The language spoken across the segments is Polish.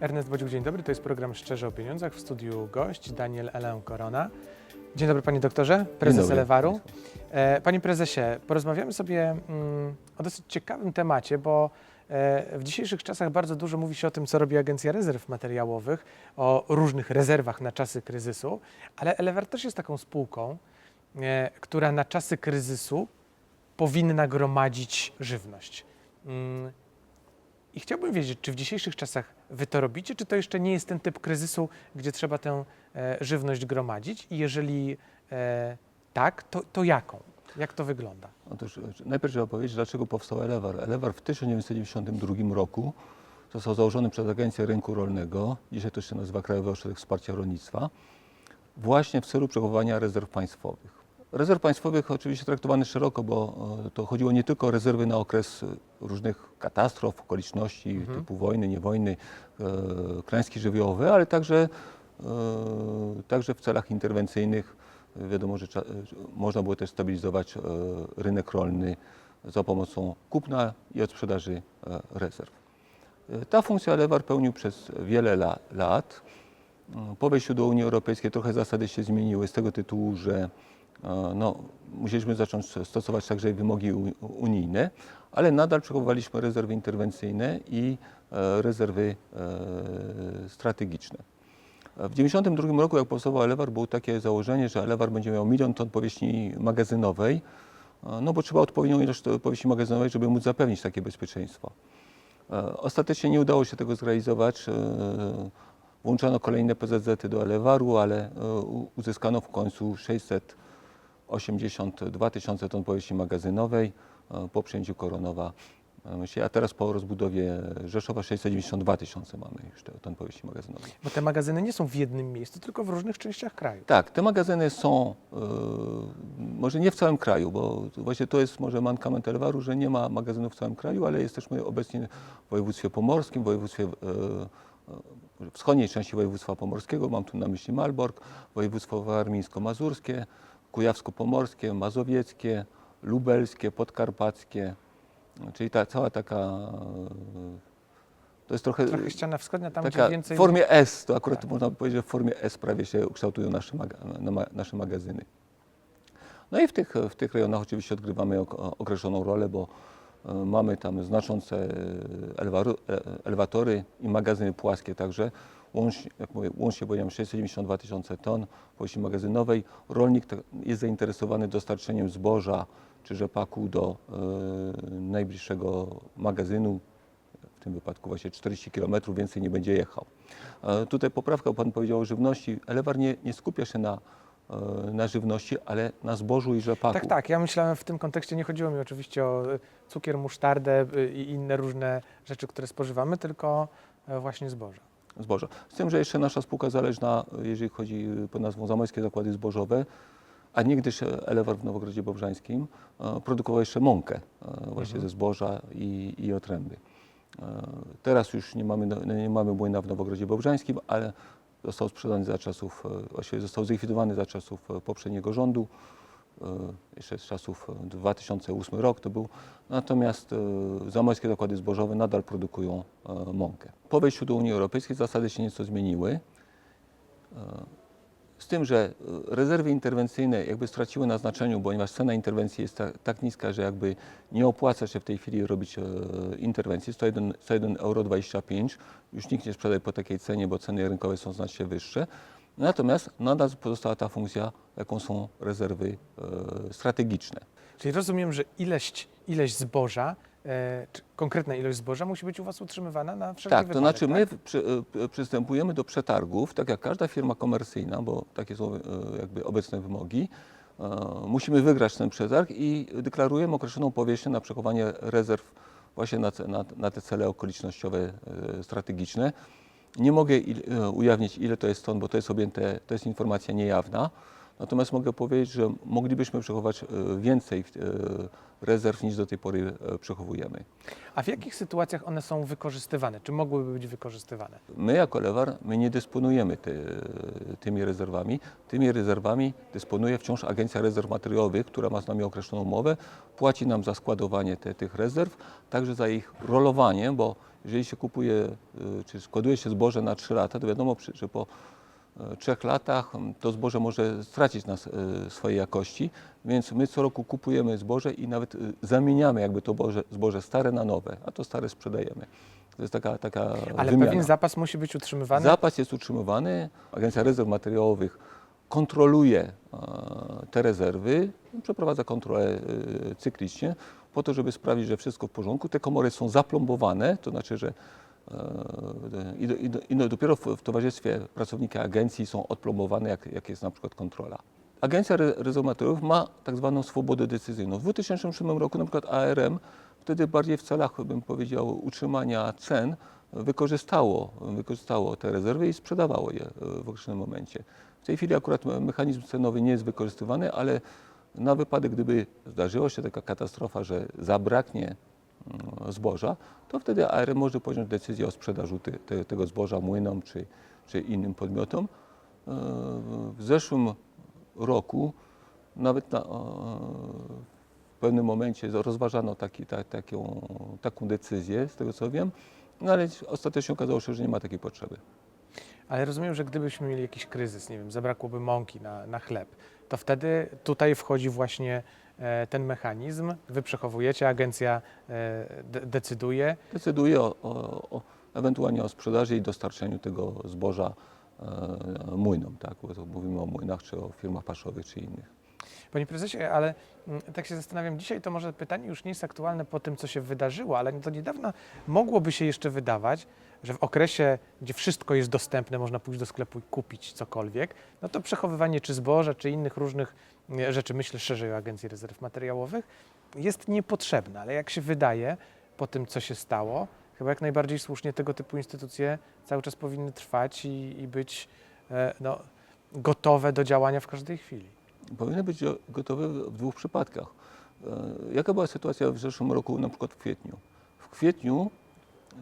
Ernest Bodziuk, dzień dobry. To jest program Szczerze o Pieniądzach. W studiu gość Daniel Elę Korona. Dzień dobry panie doktorze, prezes Elewaru. E, Panie prezesie, porozmawiamy sobie mm, o dosyć ciekawym temacie, bo e, w dzisiejszych czasach bardzo dużo mówi się o tym, co robi Agencja Rezerw Materiałowych, o różnych rezerwach na czasy kryzysu, ale Elewar też jest taką spółką, e, która na czasy kryzysu powinna gromadzić żywność. I chciałbym wiedzieć, czy w dzisiejszych czasach wy to robicie, czy to jeszcze nie jest ten typ kryzysu, gdzie trzeba tę e, żywność gromadzić? I jeżeli e, tak, to, to jaką? Jak to wygląda? Otóż e, najpierw trzeba powiedzieć, dlaczego powstał Elewar. Elewar w 1992 roku został założony przez Agencję Rynku Rolnego, dzisiaj to się nazywa Krajowy Ośrodek Wsparcia Rolnictwa, właśnie w celu przechowywania rezerw państwowych. Rezerw państwowych oczywiście traktowany szeroko, bo e, to chodziło nie tylko o rezerwy na okres e, różnych katastrof, okoliczności typu wojny, niewojny, e, klęski żywiołowe, ale także, także w celach interwencyjnych. Wiadomo, że można było też stabilizować rynek rolny za pomocą kupna i odsprzedaży rezerw. Ta funkcja Lewar pełnił przez wiele la, lat. Mm, Po wejściu do Unii Europejskiej trochę zasady się zmieniły z tego tytułu, że no, musieliśmy zacząć stosować także wymogi unijne, ale nadal przechowywaliśmy rezerwy interwencyjne i e, rezerwy e, strategiczne. W 1992 roku, jak powstawał Elewar, było takie założenie, że Elewar będzie miał milion ton powierzchni magazynowej, e, no bo trzeba odpowiednią ilość powierzchni magazynowej, żeby móc zapewnić takie bezpieczeństwo. E, Ostatecznie nie udało się tego zrealizować. e, Włączono kolejne PZZ do Elewaru, ale e, uzyskano w końcu 682 tysiące ton powierzchni magazynowej e, po przejęciu Koronowa. e, A teraz po rozbudowie Rzeszowa 692 tysiące mamy już te- ton powierzchni magazynowej. Bo te magazyny nie są w jednym miejscu, tylko w różnych częściach kraju. Tak, te magazyny są e, może nie w całym kraju, bo właśnie to jest może mankament Elwaru, że nie ma magazynów w całym kraju, ale jesteśmy obecnie w województwie pomorskim, w województwie e, wschodniej części województwa pomorskiego, mam tu na myśli Malbork, województwo warmińsko-mazurskie, kujawsko-pomorskie, mazowieckie, lubelskie, podkarpackie, czyli ta cała taka e, to jest trochę, Trochę ściana wschodnia, tam taka gdzie więcej... w formie S, to akurat Tak. można by powiedzieć, że w formie S prawie się kształtują nasze, maga, na, ma- nasze magazyny. No i w tych, w tych rejonach oczywiście odgrywamy ok, określoną rolę, bo e, mamy tam znaczące e, e, elewatory i magazyny płaskie także. Łącznie, jak mówię, łącznie powiedziałem 692 tysiące ton powierzchni magazynowej. Rolnik jest zainteresowany dostarczeniem zboża czy rzepaku do e, najbliższego magazynu, w tym wypadku właśnie 40 km, więcej nie będzie jechał. E, Tutaj poprawka, Pan powiedział o żywności. Elewar nie, nie skupia się na, e, na żywności, ale na zbożu i rzepaku. Tak, tak. Ja myślałem w tym kontekście, nie chodziło mi oczywiście o cukier, musztardę i inne różne rzeczy, które spożywamy, tylko właśnie zboże. Zboża. Z tym, że jeszcze nasza spółka zależna, jeżeli chodzi e, pod nazwą Zamojskie Zakłady Zbożowe, a niegdyś e, Elewar w Nowogrodzie Bobrzańskim e, produkował jeszcze mąkę e, właśnie ze zboża i, i otręby. Teraz już nie mamy, no, nie mamy młyna w Nowogrodzie Bobrzańskim, ale został sprzedany za czasów, właściwie został zlikwidowany za czasów poprzedniego rządu, jeszcze z czasów e, 2008 rok to był. Natomiast e, zamojskie zakłady zbożowe nadal produkują e, mąkę. Po wejściu do Unii Europejskiej zasady się nieco zmieniły. E, Z tym, że e, rezerwy interwencyjne jakby straciły na znaczeniu, ponieważ cena interwencji jest ta, tak niska, że jakby nie opłaca się w tej chwili robić e, interwencji. 101, 101 euro 25. Już nikt nie sprzedaje po takiej cenie, bo ceny rynkowe są znacznie wyższe. Natomiast nadal pozostała ta funkcja, jaką są rezerwy e, strategiczne. Czyli rozumiem, że ilość, ilość zboża, e, czy konkretna ilość zboża musi być u Was utrzymywana na wszelki Tak, to znaczy tak? my przy, e, przystępujemy do przetargów, tak jak każda firma komercyjna, bo takie są jakby obecne wymogi. Musimy wygrać ten przetarg i deklarujemy określoną powierzchnię na przechowanie rezerw właśnie na, na, na te cele okolicznościowe strategiczne. Nie mogę e, ujawnić, ile to jest ton, bo to jest objęte, to jest informacja niejawna. Natomiast mogę powiedzieć, że moglibyśmy przechować e, więcej e, rezerw niż do tej pory przechowujemy. A w jakich sytuacjach one są wykorzystywane? Czy mogłyby być wykorzystywane? My jako Lewar, my nie dysponujemy ty, tymi rezerwami. Tymi rezerwami dysponuje wciąż Agencja Rezerw Materiałowych, która ma z nami określoną umowę, płaci nam za składowanie te, tych rezerw, także za ich rolowanie, bo jeżeli się kupuje, y, czy składuje się zboże na 3 lata, to wiadomo, że po e, trzech latach m, to zboże może stracić na s- e, swojej jakości, więc my co roku kupujemy zboże i nawet y, zamieniamy jakby to zboże, zboże stare na nowe, a to stare sprzedajemy. To jest taka, taka Ale wymiana. pewien zapas musi być utrzymywany. Zapas jest utrzymywany, Agencja Rezerw Materiałowych kontroluje te rezerwy, przeprowadza kontrolę cyklicznie po to, żeby sprawdzić, że wszystko w porządku. Te komory są zaplombowane, to znaczy, że e, i, do, i, do, i do- dopiero w, towarzystwie pracownika agencji są odplombowane, jak, jak jest na przykład kontrola. Agencja Re- Rezerw Materiałowych ma tak zwaną swobodę decyzyjną. W 2007 roku na przykład ARM wtedy bardziej w celach, bym powiedział, utrzymania cen wykorzystało, wykorzystało te rezerwy i sprzedawało je e, w określonym momencie. W tej chwili akurat me- mechanizm cenowy nie jest wykorzystywany, ale na wypadek, gdyby zdarzyła się taka katastrofa, że zabraknie mm, zboża, to wtedy ARM może podjąć decyzję o sprzedaży te, te, tego zboża młynom czy, czy innym podmiotom. E, W zeszłym roku nawet na, w pewnym momencie rozważano taki, ta, taką, taką decyzję, z tego co wiem, no ale ostatecznie okazało się, że nie ma takiej potrzeby. Ale rozumiem, że gdybyśmy mieli jakiś kryzys, nie wiem, zabrakłoby mąki na, na chleb, to wtedy tutaj wchodzi właśnie e, ten mechanizm. Wy przechowujecie, agencja e, de, decyduje. Decyduje o, o, o, ewentualnie o sprzedaży i dostarczeniu tego zboża e, młynom, tak? Bo mówimy o młynach, czy o firmach paszowych, czy innych. Panie prezesie, ale mm, tak się zastanawiam, dzisiaj to może pytanie już nie jest aktualne po tym, co się wydarzyło, ale do niedawna mogłoby się jeszcze wydawać, że w okresie, gdzie wszystko jest dostępne, można pójść do sklepu i kupić cokolwiek, no to przechowywanie czy zboża, czy innych różnych e, rzeczy, myślę szerzej o Agencji Rezerw Materiałowych, jest niepotrzebne, ale jak się wydaje, po tym, co się stało, chyba jak najbardziej słusznie tego typu instytucje cały czas powinny trwać i, i być e, no, gotowe do działania w każdej chwili. Powinny być gotowe w w dwóch przypadkach. E, Jaka była sytuacja w zeszłym roku, na przykład w kwietniu? W kwietniu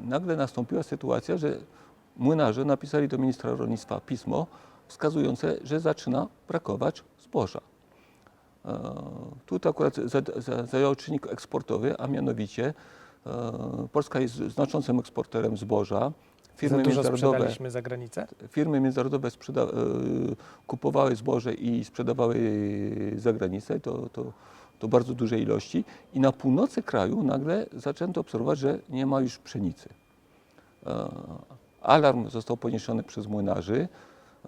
nagle nastąpiła sytuacja, że młynarze napisali do ministra rolnictwa pismo wskazujące, że zaczyna brakować zboża. E, Tu akurat za- za- zajął czynnik eksportowy, a mianowicie e, Polska jest znaczącym eksporterem zboża. Za Firmy międzynarodowe sprzedaliśmy za granicę? firmy międzynarodowe e, kupowały zboże i sprzedawały za granicę, to, to, to bardzo duże ilości. I na północy kraju nagle zaczęto obserwować, że nie ma już pszenicy. E, Alarm został poniesiony przez młynarzy.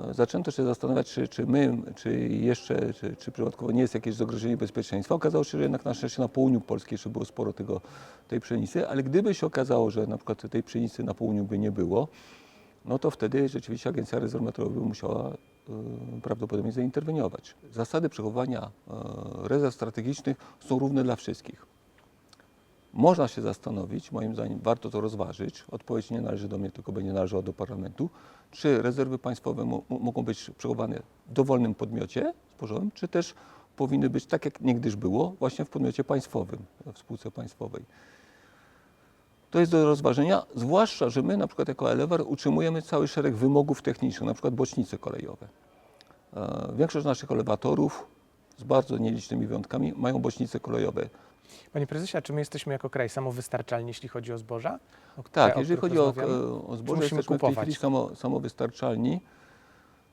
E, Zaczęto się zastanawiać, czy, czy my, czy jeszcze, czy, czy przypadkowo nie jest jakieś zagrożenie bezpieczeństwa. Okazało się, że jednak na szczęście na południu Polski jeszcze było sporo tego, tej pszenicy, ale gdyby się okazało, że na przykład tej pszenicy na południu by nie było, no to wtedy rzeczywiście Agencja Rezerw Materiałowych musiała prawdopodobnie zainterweniować. Zasady przechowywania y, rezerw strategicznych są równe dla wszystkich. Można się zastanowić, moim zdaniem warto to rozważyć, odpowiedź nie należy do mnie, tylko będzie należała do parlamentu, czy rezerwy państwowe mo- mo- mogą być przechowane w dowolnym podmiocie zbożowym, czy też powinny być tak, jak niegdyś było, właśnie w podmiocie państwowym, w spółce państwowej. To jest do rozważenia, zwłaszcza, że my na przykład jako Elevar utrzymujemy cały szereg wymogów technicznych, na przykład bocznice kolejowe. E, Większość naszych elewatorów, z bardzo nielicznymi wyjątkami, mają bocznice kolejowe. Panie prezesie, a czy my jesteśmy jako kraj samowystarczalni, jeśli chodzi o zboża? O które- Tak, o jeżeli chodzi o, rozmawiamy? o zboże, jesteśmy w tej kupować? chwili samo, samowystarczalni.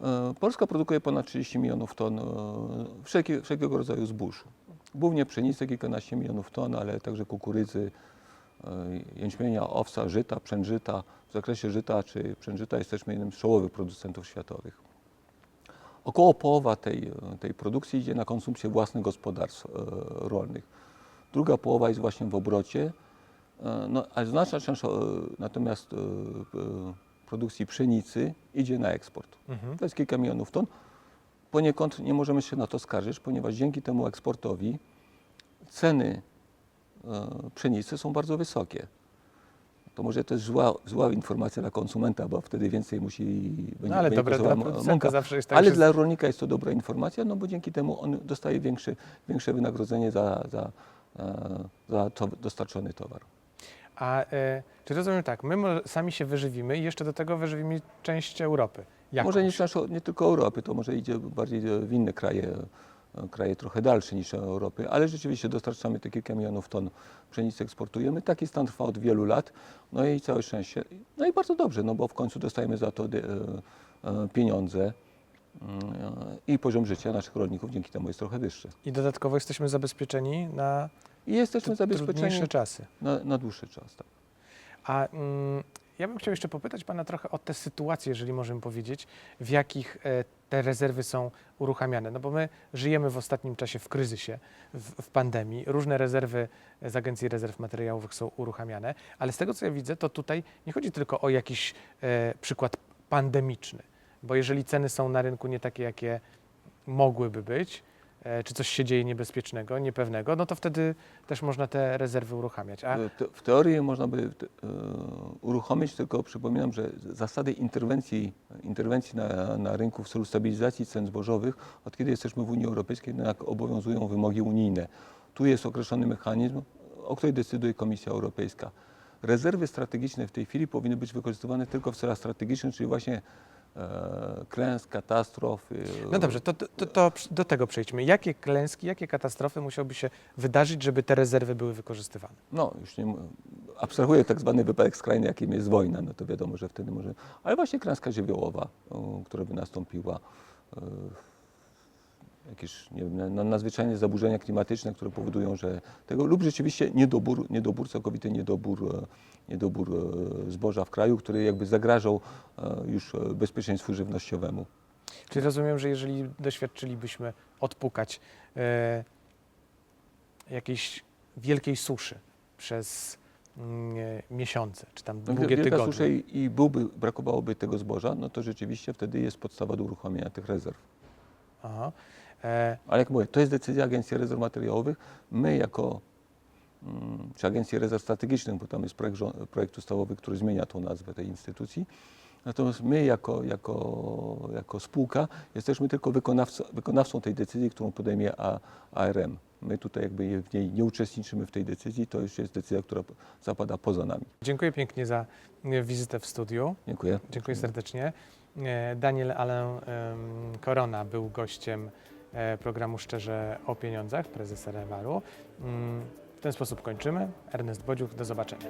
E, Polska produkuje ponad 30 milionów ton e, wszelkie, wszelkiego rodzaju zbóż. Głównie pszenicy, kilkanaście milionów ton, ale także kukurydzy, e, jęczmienia, owsa, żyta, pszeniżyta. W zakresie żyta czy pszeniżyta jesteśmy jednym z czołowych producentów światowych. Około połowa tej, e, tej produkcji idzie na konsumpcję własnych gospodarstw e, rolnych. Druga połowa jest właśnie w obrocie, e, no, a znaczna część e, natomiast e, e, produkcji pszenicy idzie na eksport. Mhm. To jest kilka milionów ton. Poniekąd nie możemy się na to skarżyć, ponieważ dzięki temu eksportowi ceny e, pszenicy są bardzo wysokie. To może to jest zła, zła informacja dla konsumenta, bo wtedy więcej musi będzie, No ale będzie dobre dla mąka. zawsze jest tak, Ale że... dla rolnika jest to dobra informacja, no bo dzięki temu on dostaje większy, większe wynagrodzenie za, za, e, za to, dostarczony towar. A e, czy rozumiem tak, my sami się wyżywimy i jeszcze do tego wyżywimy część Europy. Jakąś. Może nie, tylko- nie tylko Europy, to może idzie bardziej w inne kraje e, kraje trochę dalsze niż Europy, ale rzeczywiście dostarczamy te kilka milionów ton pszenicy, eksportujemy. Taki stan trwa od wielu lat, no i całe szczęście. No i bardzo dobrze, no bo w końcu dostajemy za to e, e, pieniądze e, i poziom życia naszych rolników dzięki temu jest trochę wyższy. I dodatkowo jesteśmy zabezpieczeni na I jesteśmy zabezpieczeni czasy. na, na dłuższy czas. Tak. A mm, ja bym chciał jeszcze popytać Pana trochę o te sytuacje, jeżeli możemy powiedzieć, w jakich te rezerwy są uruchamiane. No bo my żyjemy w ostatnim czasie w kryzysie, w, w pandemii. Różne rezerwy z Agencji Rezerw Materiałowych są uruchamiane, ale z tego co ja widzę, to tutaj nie chodzi tylko o jakiś e, przykład pandemiczny, bo jeżeli ceny są na rynku nie takie, jakie mogłyby być, czy coś się dzieje niebezpiecznego, niepewnego, no to wtedy też można te rezerwy uruchamiać. A E, W teorii można by e, uruchomić, tylko przypominam, że zasady interwencji, interwencji na, na rynku w celu stabilizacji cen zbożowych, od kiedy jesteśmy w Unii Europejskiej, jednak obowiązują wymogi unijne. Tu jest określony mechanizm, o której decyduje Komisja Europejska. Rezerwy strategiczne w tej chwili powinny być wykorzystywane tylko w celach strategicznych, czyli właśnie e, klęsk, katastrof. e, No dobrze, to, to, to, do tego przejdźmy. Jakie klęski, jakie katastrofy musiałyby się wydarzyć, żeby te rezerwy były wykorzystywane? No, już nie, abstrahuję tak zwany wypadek skrajny, jakim jest wojna, no to wiadomo, że wtedy może, ale właśnie klęska żywiołowa, która by nastąpiła, e, jakieś, nie wiem, na- na- nadzwyczajne zaburzenia klimatyczne, które powodują, że tego, lub rzeczywiście niedobór, niedobór całkowity niedobór, e, niedobór e, zboża w kraju, który jakby zagrażał e, już bezpieczeństwu żywnościowemu. Czyli rozumiem, że jeżeli doświadczylibyśmy odpukać e, jakiejś wielkiej suszy przez mm, miesiące, czy tam No, długie wielka tygodnie, susza i, i byłby, brakowałoby tego zboża, no to rzeczywiście wtedy jest podstawa do uruchomienia tych rezerw. Aha. E, Ale jak mówię, to jest decyzja Agencji Rezerw Materiałowych. My jako, mm, czy Agencji Rezerw Strategicznych, bo tam jest projekt, projekt ustawowy, który zmienia tą nazwę tej instytucji. Natomiast my jako, jako, jako spółka jesteśmy tylko wykonawcą, wykonawcą tej decyzji, którą podejmie ARM. My tutaj jakby w niej nie uczestniczymy w tej decyzji, to już jest decyzja, która zapada poza nami. dziękuję pięknie za e, wizytę w studiu. Dziękuję. Dziękuję serdecznie. E, Daniel Alain Korona był gościem programu Szczerze o Pieniądzach, prezesa Rewaru. Mm, W ten sposób kończymy. Ernest Bodziuch, do zobaczenia.